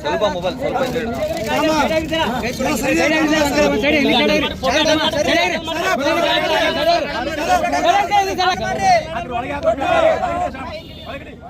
ಸ್ವಲ್ಪ ಮೊಬೈಲ್ ಸ್ವಲ್ಪ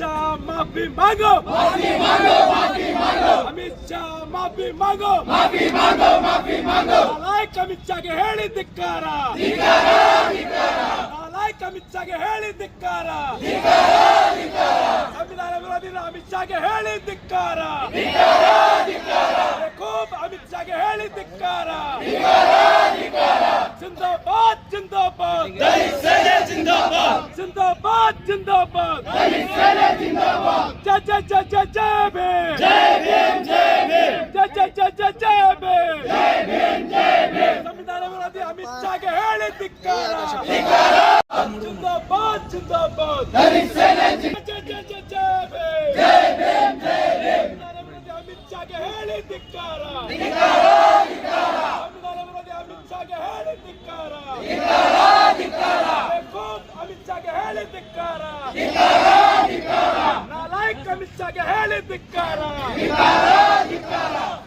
शाह माफी मांगो माफी मांगो माफी मांगो अमित शाह माफी मांगो माफी मांगो माफी मांगो ನಾಲಾಯಕ್ ಅಮಿತ್ ಶಾಗೆ ಹೇಳಿ ಧಿಕ್ಕಾರ ನಾಲಾಯಕ್ ಅಮಿತ್ ಶಾಗೆ ಹೇಳಿ ಧಿಕ್ಕಾರ ಸಂವಿಧಾನ ವಿರೋಧಿ ಅಮಿತ್ ಶಾಗೆ ಹೇಳಿ ಧಿಕ್ಕಾರ ಖೂಬ್ ಅಮಿತ್ ಶಾಗೆ ಹೇಳಿ ಧಿಕ್ಕಾರ ಜಿಂದಾಬಾದ್ ಜಿಂದಾಬಾದ್ ಜಿಂದಾಬಾದ್ ಜಿಂದಾಬಾದ್ ಜಯ ಜಯ ಜಯ ಜಯ ಜಯ ಭೀಮ್ ಜಯ ಭೀಮ್ ಜಯ ಭೀಮ್ ಜಯ ಜಯ ಜಯ ಜಯ ಜಯ ಭೀಮ್ ಜಯ ಭೀಮ್ ಜಯ ಭೀಮ್ ಸಂವಿಧಾನ ವಿರೋಧಿ ಅಮಿತ್ ಶಾಗೆ ಹೇಳಿ ಧಿಕ್ಕಾರ ಜಿಂದಾಬಾದ್ ಜಿಂದಾಬಾದ್ ಜಯ ಜಯ ಜಯ ಜಯ ಜಯ ಭೀಮ್ ಜಯ ಭೀಮ್ ಜಯ ಭೀಮ್ ಸಂವಿಧಾನ ವಿರೋಧಿ ಅಮಿತ್ ಶಾಗೆ ಹೇಳಿ ಧಿಕ್ಕಾರ ಸಂವಿಧಾನ ವಿರೋಧಿ ಅಮಿತ್ ಶಾಗೆ ಧಿಕ್ಕಾರ. ಖೂಬ್ ಅಮಿತ್ ಶಾಗೆ ಹೇಳಿ ಧಿಕ್ಕಾರ. ನಾಲಾಯಕ್ ಅಮಿತ್ ಹೇಳಿ ಧಿಕ್ಕಾರ.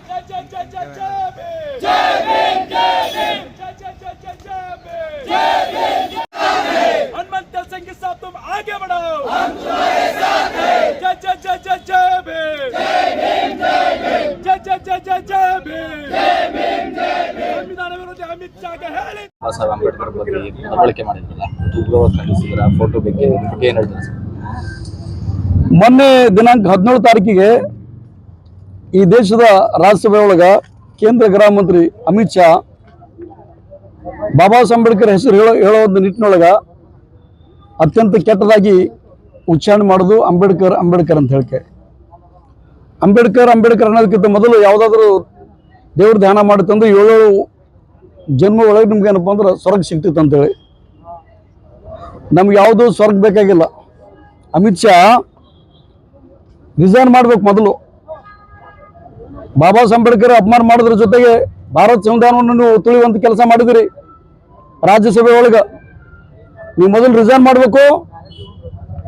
ಜಯ ಜಯ ಜಯ ಜಯ ಜಯ ಜಯ ಜಯ ಜಯ ಜಯ ಬಾಬಾ ಅಂಬೇಡ್ಕರ್ ಬಗ್ಗೆ ನಡವಳಿಕೆ ಮಾಡಿದ್ರಲ್ಲ? ಉಗ್ರವಾದ ಖಂಡಿಸಿದ್ರ ಫೋಟೋ ಬಗ್ಗೆ ಏನ್ ಹೇಳ್ತಾರೆ ಸರ್ ಮೊನ್ನೆ ದಿನಾಂಕ ಹದಿನೇಳು ತಾರೀಕಿಗೆ ಈ ದೇಶದ ರಾಜ್ಯಸಭೆ ಒಳಗ ಕೇಂದ್ರ ಗೃಹ ಮಂತ್ರಿ ಅಮಿತ್ ಶಾ ಬಾಬಾ ಸಾಹೇಬ್ ಅಂಬೇಡ್ಕರ್ ಹೆಸರು ಹೇಳೋ ಹೇಳೋ ಒಂದು ನಿಟ್ಟಿನೊಳಗ ಅತ್ಯಂತ ಕೆಟ್ಟದಾಗಿ ಉಚ್ಚಾರಣೆ ಮಾಡೋದು ಅಂಬೇಡ್ಕರ್ ಅಂಬೇಡ್ಕರ್ ಅಂತ ಹೇಳಿಕೆ. ಅಂಬೇಡ್ಕರ್ ಅಂಬೇಡ್ಕರ್ ಅನ್ನೋದಕ್ಕಿಂತ ಮೊದಲು ಯಾವುದಾದ್ರೂ ದೇವ್ರ ಧ್ಯಾನ ಮಾಡುತ್ತಂದ್ರೆ ಏಳೇಳು ಜನ್ಮ ಒಳಗೆ ನಿಮ್ಗೆ ಏನಪ್ಪ ಅಂದ್ರೆ ಸ್ವರ್ಗ ಸಿಗ್ತಿತ್ತು ಅಂತೇಳಿ. ನಮ್ಗೆ ಯಾವುದು ಸ್ವರ್ಗ ಬೇಕಾಗಿಲ್ಲ. ಅಮಿತ್ ಶಾ ರಿಸೈನ್ ಮಾಡ್ಬೇಕು ಮೊದಲು. ಬಾಬಾ ಸಾಹೇಬ್ ಅಪಮಾನ ಮಾಡೋದ್ರ ಜೊತೆಗೆ ಭಾರತ ಸಂವಿಧಾನವನ್ನು ನೀವು ತುಳಿಯುವಂತ ಕೆಲಸ ಮಾಡಿದಿರಿ. ರಾಜ್ಯಸಭೆ ಒಳಗ. ನೀವು ಮೊದಲು ರಿಸೈನ್ ಮಾಡಬೇಕು.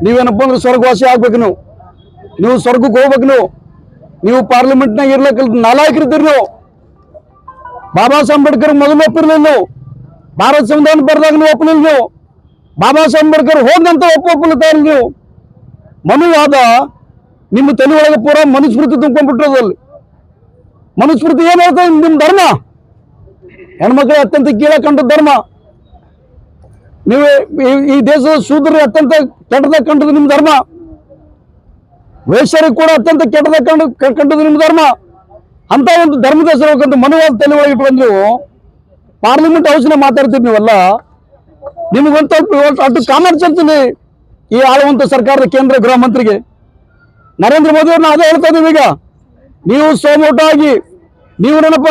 ನೀವೇನಪ್ಪ ಅಂದ್ರೆ ಸ್ವರ್ಗವಾಸಿ ಆಗ್ಬೇಕು ನೀವು. ನೀವು ಸ್ವರ್ಗಕ್ಕೆ ಹೋಗ್ಬೇಕು ನೀವು. ನೀವು ಪಾರ್ಲಿಮೆಂಟ್ನಾಗ ಇರ್ಲಕ್ಕ ನಾಲಾಯಕರಿದ್ದೀರಿ ನೀವು. ಬಾಬಾ ಸಾಹೇಬ್ ಮೊದಲು ಒಪ್ಪಿರ್ಲಿಲ್ಲ ಭಾರತ ಸಂವಿಧಾನ ಬರೆದಾಗ ನೀವು ಒಪ್ಪಲಿಲ್ಲ. ಬಾಬಾ ಸಾಹೇಬ್ ಅಂಬೇಡ್ಕರ್ ಹೋದಂತ ಒಪ್ಪ ಒಪ್ಪಲುತ್ತಾರೆ ನೀವು. ಮನುವಾದ ನಿಮ್ಮ ತಲೆ ಒಳಗೆ ಪೂರ ಮನುಸ್ಮೃತಿ ತುಂಬ್ಕೊಂಡ್ಬಿಟ್ಟಿರೋದಲ್ಲಿ ಮನುಸ್ಮೃತಿ ಏನ್ ಹೇಳ್ತದೆ ನಿಮ್ಮ ಧರ್ಮ? ಹೆಣ್ಮಕ್ಳು ಅತ್ಯಂತ ಕೀಳ ಕಂಡ ಧರ್ಮ. ನೀವು ಈ- ದೇಶದ ಶೂದ್ರ ಅತ್ಯಂತ ಕೆಟ್ಟದಾಗ ಕಂಡದ್ದು ನಿಮ್ಮ ಧರ್ಮ. ವೇಷರಿಗೆ ಕೂಡ ಅತ್ಯಂತ ಕೆಟ್ಟದಾಗ ಕಂಡು ಕಂಡದ್ದು ನಿಮ್ಮ ಧರ್ಮ. ಅಂತ ಒಂದು ಧರ್ಮದ ಹೆಸರು ಮನುವಾದ ತಲೆ ಒಳಗೆ ಇಟ್ಕೊಂಡು ಪಾರ್ಲಿಮೆಂಟ್ ಹೌಸ್ನ ಮಾತಾಡ್ತೀರಿ ನೀವೆಲ್ಲ. ನಿಮಗೊಂದು ಅಷ್ಟು ಕಾಮರ್ಸ್ ಇರ್ತೀನಿ ಈ ಆಳುವಂತ ಸರ್ಕಾರದ ಕೇಂದ್ರ ಗೃಹ ಮಂತ್ರಿಗೆ. ನರೇಂದ್ರ ಮೋದಿ ಅವ್ರನ್ನ ಅದೇ ಹೇಳ್ತಾ ಇದೀವಿ ಈಗ. ನೀವು ಸೋಮೋಟ ಆಗಿ, ನೀವು ನೆನಪ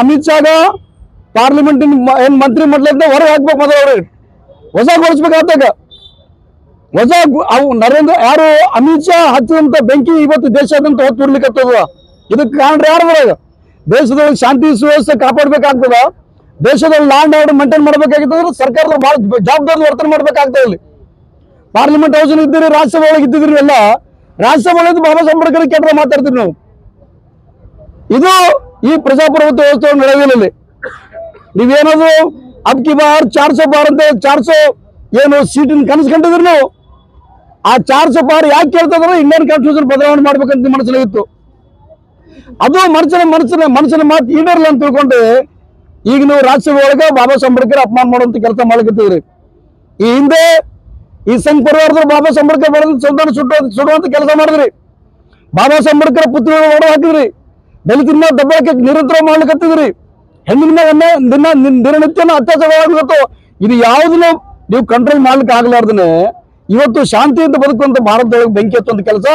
ಅಮಿತ್ ಶಾಗ ಪಾರ್ಲಿಮೆಂಟ್ ಏನ್ ಮಂತ್ರಿ ಮಂಡಲದಿಂದ ಹೊರಗೆ ಹಾಕ್ಬೇಕು ಮೊದಲು ಅವ್ರಿಗೆ. ಹೊಸ ವಜಾ ಹೊಸ ಅವು ನರೇಂದ್ರ ಯಾರು ಅಮಿತ್ ಶಾ ಹಚ್ಚಿದಂತ ಬೆಂಕಿ ಇವತ್ತು ದೇಶಾದ್ಯಂತ ಹೊತ್ತು ಉರ್ಲಿಕ್ಕತ್ತದ ಇದಕ್ಕೆ ಕಾರಣ ಯಾರು ದೇಶದೊಳಗೆ ಶಾಂತಿ ಸುವ್ಯವಸ್ಥೆ ಕಾಪಾಡ್ಬೇಕಾಗ್ತದ? ದೇಶದಲ್ಲಿ ಲ್ಯಾಂಡ್ ಆರ್ಡರ್ ಮೇಂಟೈನ್ ಮಾಡ್ಬೇಕಾಗಿತ್ತಂದ್ರೆ ಸರ್ಕಾರದ ಬಹಳ ಜವಾಬ್ದಾರಿ ವರ್ತನೆ ಮಾಡ್ಬೇಕಾಗ್ತದೆ ಇಲ್ಲಿ ಪಾರ್ಲಿಮೆಂಟ್ ಹೌಸ್ ಇದ್ದೀರಿ, ರಾಜ್ಯಸಭೆ ಒಳಗೆ ಇದ್ದಿದ್ರಿ ಎಲ್ಲ ರಾಜ್ಯಸಭೆ ಒಳಗೆ ಬಾಬಾ ಸಾಹೇಬ್ ಕೆಟ್ಟ ಮಾತಾಡ್ತೀವಿ ನಾವು. ಇದು ಈ ಪ್ರಜಾಪ್ರಭುತ್ವ ವ್ಯವಸ್ಥೆ ನಡೆಯೋದಿಲ್ಲ ಇಲ್ಲಿ ನೀವೇನಾದ್ರು ಅಬ್ಕಿ ಬಾರ್ ಚಾರ್ ಸೋ ಬಾರ್ ಅಂತ ಚಾರ್ ಸೋ ಏನು ಸೀಟಿನ ಕನಸು ಕಂಡಿದ್ರು ಆ ಚಾರ್ ಸೋ ಬಾರ್ ಯಾಕೆ ಕೇಳ್ತಂದ್ರೆ ಇಂಡಿಯನ್ ಕಾನ್ಸ್ಟಿಟ್ಯೂಷನ್ ಬದಲಾವಣೆ ಮಾಡ್ಬೇಕಂತ ಇತ್ತು ಅದು ಮನುಷ್ಯನ ಮನುಷ್ಯನ ಮನುಷ್ಯನ ಮಾತು ಈಡೇರಲ್ಲ ಅಂತ ತಿಳ್ಕೊಂಡು ಈಗ ನೀವು ರಾಜ್ಯಸಭೆ ಒಳಗೆ ಬಾಬಾ ಸಾಹೇಬ್ ಅಂಬೇಡ್ಕರ್ ಅಪಮಾನ ಮಾಡುವಂತ ಕೆಲಸ ಮಾಡಕತ್ತೀವ್ರಿ ಈ ಹಿಂದೆ ಈ ಸಂಘ ಪರಿವಾರದವ್ರು ಬಾಬಾ ಸಾಹೇಬ್ ಅಂಬೇಡ್ಕರ್ ಸಂವಿಧಾನ ಸುಟ್ಟು ಸುಡುವಂತ ಕೆಲಸ ಮಾಡಿದ್ರಿ. ಬಾಬಾ ಸಾಹೇಬ್ ಅಂಬೇಡ್ಕರ್ ಓಡ ಹೊಡೆ ಹಾಕಿದ್ರಿ. ದಲಿತರ ದಬ್ಬಳಕ್ಕೆ ನಿರಂತರ ಮಾಡ್ಲಿಕ್ಕತ್ತಿದ್ರಿ ಹೆಣ್ಣಿನ ಮೇಲೆ ದಿನ ದಿನ- ದಿನನಿತ್ಯನ ಅತ್ಯಾಚಾರವಾಗ್ಲತ್ತು ಇದು ಯಾವುದನ್ನು ನೀವು ಕಂಟ್ರೋಲ್ ಮಾಡ್ಲಿಕ್ಕೆ ಆಗ್ಲಾರ್ದನೆ ಇವತ್ತು ಶಾಂತಿಯಿಂದ ಬದುಕುವಂತ ಭಾರತದೊಳಗೆ ಬೆಂಕಿ ಹತ್ತುವಂತ ಕೆಲಸ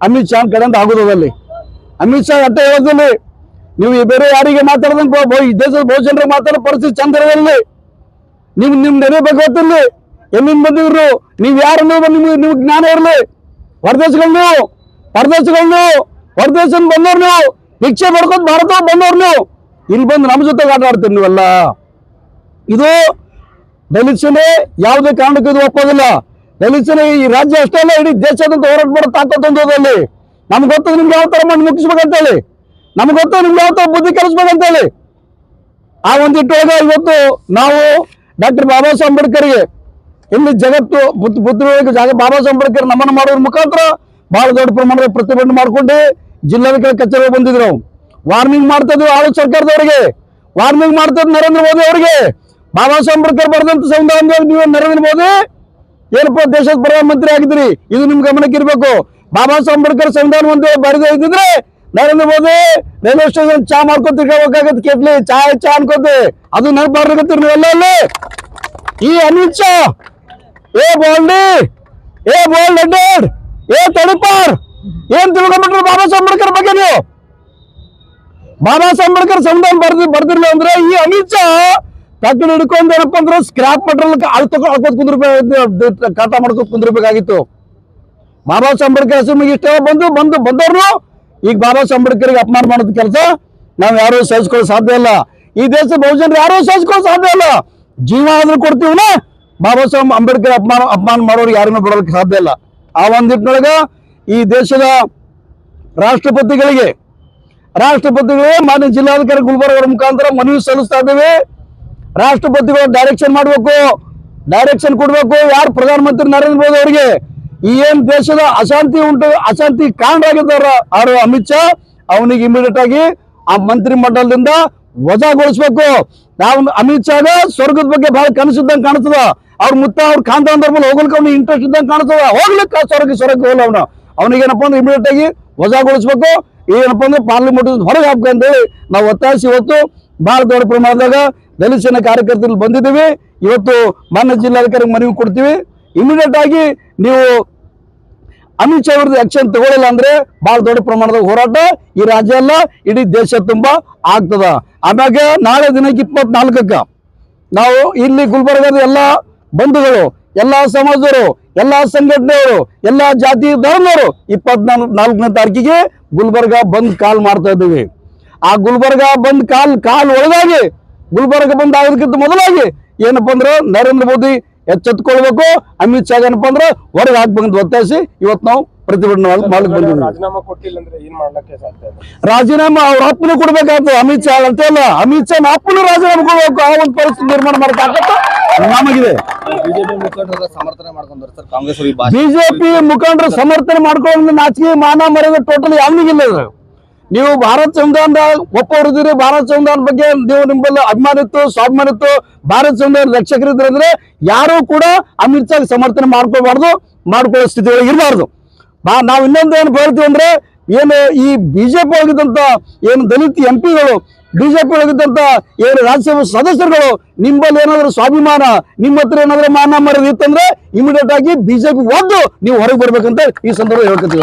ಅಮಿತ್ ಶಾ ಕಡೆಯಿಂದ ಆಗೋದಲ್ಲಿ ಅಮಿತ್ ಶಾ ಅಂತ ಹೇಳೋದಲ್ಲಿ. ನೀವು ಬೇರೆ ಯಾರಿಗೆ ಮಾತಾಡದಂಗೆ ಈ ದೇಶದ ಬಹು ಜನರಿಗೆ ಮಾತಾಡೋ ಪರಿಸ್ಥಿತಿ ಚಂದ್ರದಲ್ಲಿ. ಇರೋದಿಲ್ಲ ನಿಮ್ ನಿಮ್ ನೆನೆ ಬಗ್ಗೆ ಗೊತ್ತಿಲ್ಲ. ಎಲ್ಲಿಂದ ಬಂದಿದ್ರು? ನೀವ್ ಯಾರು ನಿಮ್ಗೆ ನಿಮ್ಗೆ ಜ್ಞಾನ ಇರಲಿ. ಹೊರದೇಶಗಳು ನೀವು. ಪರದೇಶಗಳು ನೀವು. ನೀವು. ಭಿಕ್ಷೆ ಮಾಡ್ಕೊಂಡು ಭಾರತ ಬಂದವ್ರು ನೀವು. ಇಲ್ಲಿ ಬಂದು ನಮ್ಮ ಜೊತೆಗೆ ಆಟ ಆಡ್ತೀರಿ ನೀವೆಲ್ಲ. ಇದು ದಲಿತ ಸೇನೆ ಯಾವುದೇ ಕಾರಣಕ್ಕೂ ಇದು ಒಪ್ಪೋದಿಲ್ಲ. ದಲಿತ ಸೇನೆ ಈ ರಾಜ್ಯ ಅಷ್ಟೇ ಅಲ್ಲ, ಇಡೀ ದೇಶದಂತ ಹೋರಾಟ ಮಾಡೋ ತಾಕತ್ತು ಹೊಂದೋದಲ್ಲಿ ನಮ್ಗೆ ಗೊತ್ತು ನಿಮ್ಗೆ ಯಾವ ತರ ಮುಗಿಸ್ಬೇಕಂತ ಹೇಳಿ ನಮ್ಗೆ ಗೊತ್ತು ನಿಮ್ಗೆ ಯಾವ ತರ ಬುದ್ಧಿ ಕಲಿಸ್ಬೇಕಂತೇಳಿ. ಆ ಒಂದಿಟ್ಟೊಳಗೆ ಇವತ್ತು ನಾವು ಡಾಕ್ಟರ್ ಬಾಬಾ ಸಾಹೇಬ್ ಅಂಬೇಡ್ಕರ್ಗೆ ಇಲ್ಲಿ ಜಗತ್ತು ಬುದ್ಧ ಬುದ್ಧ ಜಾಗ ಬಾಬಾ ಸಾಹೇಬ್ ಅಂಬೇಡ್ಕರ್ ನಮನ ಮಾಡೋದ್ರ ಮುಖಾಂತರ ಬಹಳ ದೊಡ್ಡ ಪ್ರಮಾಣದ ಪ್ರತಿಭಟನೆ ಮಾಡ್ಕೊಂಡು ಜಿಲ್ಲಾಧಿಕಾರಿ ಕಚೇರಿಗೆ ಬಂದಿದ್ರು ನಾವು ವಾರ್ನಿಂಗ್ ಮಾಡ್ತಾ ಇದ್ವಿ ಆಳು ಸರ್ಕಾರದವರಿಗೆ. ವಾರ್ನಿಂಗ್ ಮಾಡ್ತಾ ನರೇಂದ್ರ ಮೋದಿ ಅವರಿಗೆ. ಬಾಬಾ ಸಾಹೇಬ್ ಅಂಬೇಡ್ಕರ್ ಬರೆದಂತ ಸಂವಿಧಾನದಲ್ಲಿ ನೀವು ನರೇಂದ್ರ ಮೋದಿ ಏನಪ್ಪ ದೇಶದ ಪ್ರಧಾನಮಂತ್ರಿ ಆಗಿದ್ರಿ ಇದು ನಿಮ್ ಗಮನಕ್ಕೆ ಬಾಬಾ ಸಾಹೇಬ್ ಅಂಬೇಡ್ಕರ್ ಸಂವಿಧಾನ ಒಂದು ಬರೆದೇ ಇದ್ದಿದ್ರೆ ನರೇಂದ್ರ ಮೋದಿ ರೈಲ್ವೆ ಸ್ಟೇಷನ್ ಚಾ ಮಾಡ್ಕೊತ ತಿರ್ಗಾಗಬೇಕಾಗತ್ತೆ ಕೆಟ್ಲಿ, ಚಾ ಚಾ ಅನ್ಕೋತಿ ಅದು ನೆನಪು ಮಾಡ್ಲಿಕತ್ತೀರಿ ನೀವೆಲ್ಲ ಅಲ್ಲಿ. ಈ ಶಾ, ಏ ಬೋಲ್ಡಿ, ಏ ಬೋಲ್ಡ್ ಹೆಡೆಡ್ ಏ ತಡಿಪಾರ್, ಏನ್ ತಿಳ್ಕೊಂಡ್ಬಿಟ್ರಿ ಬಾಬಾ ಸಾಹೇಬ್ ಅಂಬೇಡ್ಕರ್ ಬಗ್ಗೆ ನೀವು? ಬಾಬಾ ಸಾಹೇಬ್ ಅಂಬೇಡ್ಕರ್ ಸಂವಿಧಾನ ಬರ್ದಿ ಬರ್ದಿರ್ಲಿ ಅಂದ್ರೆ ಈ ಅಮಿತ್ ಶಾ ತಕ್ಕನ ಹಿಡ್ಕೊಂಡು ಏನಪ್ಪ ಅಂದ್ರೆ ಸ್ಕ್ರಾಪ್ ಮೆಟೀರಿಯಲ್ ಅಳ್ ತಗೊಂಡು ಕುಂದಿರ್ಬೇಕು ಖಾತಾ ಮಾಡ್ಕೋತ್ ಕುಂದಿರ್ಬೇಕಾಗಿತ್ತು. ಬಾಬಾ ಸಾಂಬೇಡ್ಕರ್ ಹೆಸರು ಇಷ್ಟ ಬಂದು ಬಂದು ಬಂದವ್ರು ಈಗ ಬಾಬಾ ಸಾಂಬೇಡ್ಕರ್ಗೆ ಅಪಮಾನ ಮಾಡೋದ್ ಕೆಲಸ. ನಾವು ಯಾರು ಸಹಿಸ್ಕೊಳ್ಳೋ ಸಾಧ್ಯ ಇಲ್ಲ. ಈ ದೇಶದ ಬಹುಜನರು ಯಾರು ಸಹಿಸ್ಕೊಳ್ಳೋ ಸಾಧ್ಯ ಇಲ್ಲ. ಜೀವ ಆದ್ರೂ ಕೊಡ್ತೀವನ ಬಾಬಾ ಸಾಹೇಬ್ ಅಂಬೇಡ್ಕರ್ ಅಪಮಾನ ಅಪಮಾನ ಮಾಡೋರು ಯಾರನ್ನೂ ಬಿಡೋದಕ್ಕೆ ಸಾಧ್ಯ ಇಲ್ಲ. ಆ ಒಂದಿಟ್ಟಿನೊಳಗ ಈ ದೇಶದ ರಾಷ್ಟ್ರಪತಿಗಳಿಗೆ, ರಾಷ್ಟ್ರಪತಿಗಳು ಮಾನ್ಯ ಜಿಲ್ಲಾಧಿಕಾರಿ ಗುಲ್ಬರ್ಗ ಅವರ ಮುಖಾಂತರ ಮನವಿ ಸಲ್ಲಿಸ್ತಾ ಇದ್ದೇವೆ. ರಾಷ್ಟ್ರಪತಿಗಳು ಡೈರೆಕ್ಷನ್ ಮಾಡಬೇಕು. ಡೈರೆಕ್ಷನ್ ಕೊಡಬೇಕು. ಯಾರು ಪ್ರಧಾನಮಂತ್ರಿ ನರೇಂದ್ರ ಮೋದಿ ಅವರಿಗೆ? ಏನ್ ದೇಶದ ಅಶಾಂತಿ ಉಂಟು, ಅಶಾಂತಿ ಕಾರಣ ಆಗಿದ್ದಾರ ಅವರು ಅಮಿತ್ ಶಾ? ಅವನಿಗೆ ಇಮಿಡಿಯೇಟ್ ಆಗಿ ಆ ಮಂತ್ರಿ ಮಂಡಲದಿಂದ ವಜಾಗೊಳಿಸ್ಬೇಕು. ನಾವು ಅಮಿತ್ ಶಾಗ ಸ್ವರ್ಗದ ಬಗ್ಗೆ ಬಹಳ ಕನಸಿದ್ದಂಗೆ ಕಾಣಿಸ್ತದ ಅವ್ರ ಮುತ್ತ ಅವ್ರ ಖಾನ್ದಾನ್ ಮೇಲೆ ಹೋಗ್ಲಿಕ್ಕೆ ಅವ್ನಿಗೆ ಇಂಟ್ರೆಸ್ಟ್ ಇದ್ದಂಗೆ ಕಾಣಿಸ್ತದ ಹೋಗ್ಲಿಕ್ಕೆ ಸ್ವರ್ಗ ಸ್ವರ್ಗ ಹೋಗಲ್ಲ ಅವನು. ಅವನಿಗೇನಪ್ಪ ಅಂದ್ರೆ ಇಮಿಡಿಯೇಟ್ ಆಗಿ ವಜಾಗೊಳಿಸ್ಬೇಕು. ಏನಪ್ಪ ಅಂದ್ರೆ ಪಾರ್ಲಿಮೆಂಟ್ ಹೊರಗೆ ಹಾಕ್ಬೇಕಂತೇಳಿ ನಾವು ಒತ್ತಾಯಿಸಿ ಇವತ್ತು ಬಹಳ ದೊಡ್ಡ ಪ್ರಮಾಣದಾಗ ದಲಿತ ಸೇನಾ ಕಾರ್ಯಕರ್ತರಲ್ಲಿ ಬಂದಿದ್ದೀವಿ. ಇವತ್ತು ಮಾನ್ಯ ಜಿಲ್ಲಾಧಿಕಾರಿಗೆ ಮನವಿ ಕೊಡ್ತೀವಿ. ಇಮಿಡಿಯೇಟ್ ಆಗಿ ನೀವು ಅಮಿತ್ ಶಾ ವಿರುದ್ಧ ಆಕ್ಷನ್ ತಗೊಳ್ಳಿಲ್ಲ ಅಂದ್ರೆ ಬಹಳ ದೊಡ್ಡ ಪ್ರಮಾಣದ ಹೋರಾಟ ಈ ರಾಜ್ಯ ಅಲ್ಲ, ಇಡೀ ದೇಶ ತುಂಬಾ ಆಗ್ತದ. ಆಮ್ಯಾಗ ನಾಳೆ ದಿನಕ್ಕೆ ಇಪ್ಪತ್ನಾಲ್ಕಕ್ಕೆ ನಾವು ಇಲ್ಲಿ ಗುಲ್ಬರ್ಗದ ಎಲ್ಲ ಬಂಧುಗಳು, ಎಲ್ಲಾ ಸಮಾಜದವರು, ಎಲ್ಲಾ ಸಂಘಟನೆಯವರು, ಎಲ್ಲಾ ಜಾತಿ ಧರ್ಮದವರು ಇಪ್ಪತ್ನಾಲ್ಕು ನಾಲ್ಕನೇ ತಾರೀಕಿಗೆ ಗುಲ್ಬರ್ಗ ಬಂದ್ ಕಾಲ್ ಮಾಡ್ತಾ ಇದ್ದೀವಿ. ಆ ಗುಲ್ಬರ್ಗ ಬಂದ್ ಕಾಲ್ ಕಾಲ್ ಒಳಗಾಗಿ ಗುಲ್ಬರ್ಗ ಬಂದ್ ಆಗೋದಕ್ಕಿಂತ ಮೊದಲಾಗಿ ಏನಪ್ಪ ಅಂದ್ರೆ ನರೇಂದ್ರ ಮೋದಿ ಎಚ್ಚೆತ್ಕೊಳ್ಬೇಕು. ಅಮಿತ್ ಶಾ ಏನಪ್ಪ ಅಂದ್ರೆ ಹೊರಗೆ ಹಾಕ್ಬೇಕಂತ ಒತ್ತಾಯಿಸಿ ಇವತ್ತು ನಾವು ಪ್ರತಿಭಟನೆ ಮಾಡ್ಲಿಕ್ಕೆ ಬಂದಿದ್ದೀವಿ. ರಾಜೀನಾಮಾ ಕೊಟ್ಟಿಲ್ಲ ಅಂದ್ರೆ ಏನ್ ಮಾಡ್ಲಿಕ್ಕೆ ಸಾಧ್ಯ ಇದೆ? ರಾಜೀನಾಮೆ ಅವ್ರ ಅಪ್ಪನು ಕೊಡ್ಬೇಕಾಗ್ತದೆ ಅಮಿತ್ ಶಾ ಅಂತ ಇಲ್ಲ ಅಮಿತ್ ಶಾ ಅಪ್ಪನು ರಾಜೀನಾಮೆ ಕೊಡ್ಬೇಕು. ಆ ಒಂದು ಪರಿಸ್ಥಿತಿ ನಿರ್ಮಾಣ ಮಾಡಕ್ಕಾಗತ್ತ ನಮಗಿದೆ. ಬಿಜೆಪಿ ಮುಖಂಡರ ಸಮರ್ಥನೆ ಮಾಡ್ಕೊಂಡ್ರೆ ಸರ್ ಕಾಂಗ್ರೆಸ್ ಅವ್ರಿಗೆ ಭಾಷೆ ಮುಖಂಡರು ಸಮರ್ಥನೆ ಮಾಡ್ಕೊಂಡು ನಾಚಿಕೆ ಮಾನ ಮರ್ಯಾದೆ ಟೋಟಲ್ ಯಾವನಿಗಿಲ್ಲ ಇದು ನೀವು ಭಾರತ ಸಂವಿಧಾನದ ಒಪ್ಪವರಿದ್ದೀರಿ ಭಾರತ ಸಂವಿಧಾನ ಬಗ್ಗೆ ನೀವು ನಿಮ್ಮಲ್ಲಿ ಸ್ವಾಭಿಮಾನ ಇತ್ತು. ಭಾರತ ಸಂವಿಧಾನ ರಕ್ಷಕರಿದ್ರೆ ಅಂದ್ರೆ ಯಾರು ಕೂಡ ಅಮಿತ್ ಶಾ ಸಮರ್ಥನೆ ಮಾಡ್ಕೋಬಾರ್ದು, ಮಾಡ್ಕೊಳ್ಳೋ ಸ್ಥಿತಿ ಇರಬಾರ್ದು. ನಾವು ಇನ್ನೊಂದು ಏನು ಹೇಳ್ತೀವಿ ಅಂದ್ರೆ, ಏನು ಈ ಬಿಜೆಪಿ ಒಳಗಿದ್ದಂತ ಏನು ದಲಿತ ಎಂ ಪಿಗಳು, ಬಿಜೆಪಿ ಒಳಗಿದ್ದಂತ ಏನು ರಾಜ್ಯಸಭಾ ಸದಸ್ಯರುಗಳು, ನಿಮ್ಮಲ್ಲಿ ಏನಾದರೂ ಸ್ವಾಭಿಮಾನ, ನಿಮ್ಮ ಹತ್ರ ಏನಾದ್ರೂ ಮಾನ ಮರ್ಯಾದೆ ಇತ್ತಂದ್ರೆ ಇಮಿಡಿಯೇಟ್ ಆಗಿ ಬಿಜೆಪಿ ಒದ್ದು ನೀವು ಹೊರಗೆ ಬರ್ಬೇಕಂತ ಈ ಸಂದರ್ಭ ಹೇಳ್ಕೊತೀವಿ